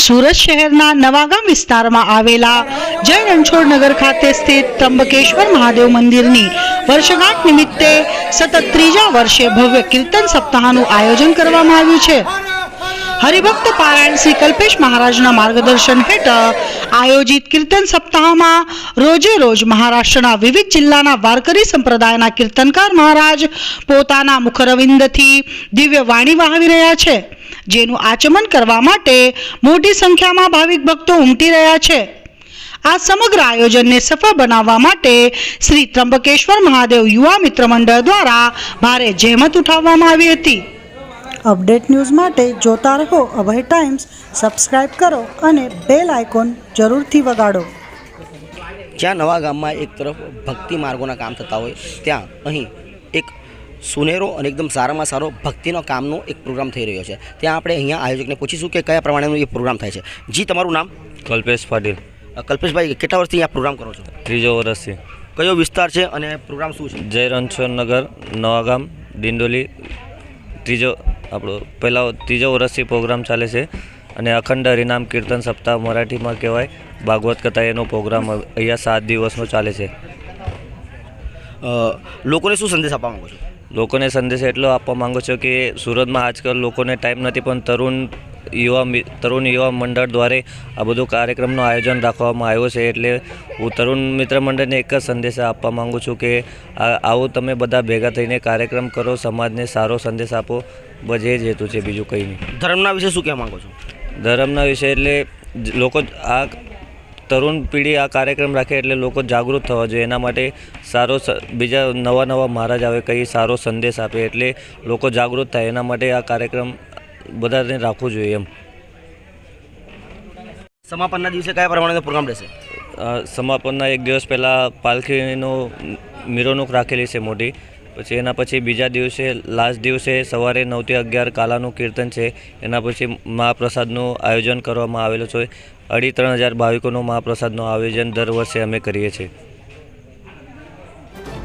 સુરત શહેરના નવાગામ વિસ્તારમાં આવેલા જય રણછોડ નગર ખાતે સ્થિત ત્રંબકેશ્વર મહાદેવ મંદિરની વર્ષગાંઠ નિમિત્તે સતત ત્રીજા વર્ષે ભવ્ય કીર્તન સપ્તાહનું આયોજન કરવામાં આવ્યું છે. હરિભક્ત પારાયણ શ્રી કલ્પેશ મહારાજના માર્ગદર્શન હેઠળ આયોજિત કીર્તન સપ્તાહમાં રોજે રોજ મહારાષ્ટ્રના વિવિધ જિલ્લાના વારકરી સંપ્રદાયના કીર્તનકાર મહારાજ પોતાના મુખરવિંદથી દિવ્ય વાણી વહાવી રહ્યા છે, જેનું આચમન કરવા માટે મોટી સંખ્યામાં ભાવિક ભક્તો ઉમટી રહ્યા છે. આ સમગ્ર આયોજનને સફળ બનાવવા માટે શ્રી ત્રંબકેશ્વર મહાદેવ યુવા મિત્ર મંડળ દ્વારા ભારે જહેમત ઉઠાવવામાં આવી હતી. અપડેટ ન્યૂઝ માટે જોતા રહો અભય ટાઈમ્સ સબસ્ક્રાઇબ કરો અને બેલ આઇકોન જરૂરથી વગાડો. જ્યાં નવા ગામમાં એક તરફ ભક્તિ માર્ગોના કામ થતા હોય ત્યાં અહીં એક સુનેરો અને એકદમ સારામાં સારો ભક્તિનો કામનો એક પ્રોગ્રામ થઈ રહ્યો છે. ત્યાં આપણે અહીંયા આયોજકને પૂછીશું કે કયા પ્રમાણેનો એ પ્રોગ્રામ થાય છે. જી તમારું નામ? કલ્પેશ પાટીલ. કલ્પેશભાઈ કેટલા વર્ષથી અહીંયા પ્રોગ્રામ કરો છો? ત્રીજો વર્ષથી. કયો વિસ્તાર છે અને પ્રોગ્રામ શું છે? જય રણછોડ નગર નવાગામ ડિંડોલી ત્રીજો આપણો પહેલા ત્રીજો વર્ષથી પ્રોગ્રામ ચાલે છે અને અખંડ હરિનામ કીર્તન સપ્તાહ મરાઠીમાં કહેવાય. ભાગવત કથા એનો પ્રોગ્રામ અહીંયા સાત દિવસનો ચાલે છે. લોકોને શું સંદેશ આપવા માગો છો? લોકોને સંદેશ એટલો આપવા માંગુ છું કે સુરતમાં આજકાલ લોકોને ટાઈમ નથી પણ તરુણ યુવા તરુણ યુવા મંડળ દ્વારા આ બધું કાર્યક્રમનું આયોજન રાખવામાં આવ્યું છે. એટલે હું તરુણ મિત્ર મંડળને એક જ સંદેશ આપવા માંગુ છું કે આ આવું તમે બધા ભેગા થઈને કાર્યક્રમ કરો સમાજને સારો સંદેશ આપો. બસ જ હેતુ છે બીજું કંઈ નહીં. ધર્મના વિશે શું કહેવા માગો છો? ધર્મના વિશે એટલે લોકો આ તરુણ પેઢી આ કાર્યક્રમ રાખે એટલે લોકો જાગૃત થવા જોઈએ. એના માટે સારો સ- બીજા નવા નવા મહારાજ આવે કંઈ સારો સંદેશ આપે એટલે લોકો જાગૃત થાય. એના માટે આ કાર્યક્રમ બધાને રાખવું જોઈએ એમ. સમાપનના દિવસે કયા પ્રમાણેનો પ્રોગ્રામ રહેશે? સમાપનના એક દિવસ પહેલાં પાલખીનો મિરોનુક રાખેલી છે મોટી. પછી એના પછી બીજા દિવસે લાસ્ટ દિવસે સવારે નવથી અગિયાર કાલાનું કીર્તન છે. એના પછી મહાપ્રસાદનું આયોજન કરવામાં આવેલું છે. અઢી ત્રણ હજાર ભાવિકોનું મહાપ્રસાદનું આયોજન દર વર્ષે અમે કરીએ છીએ.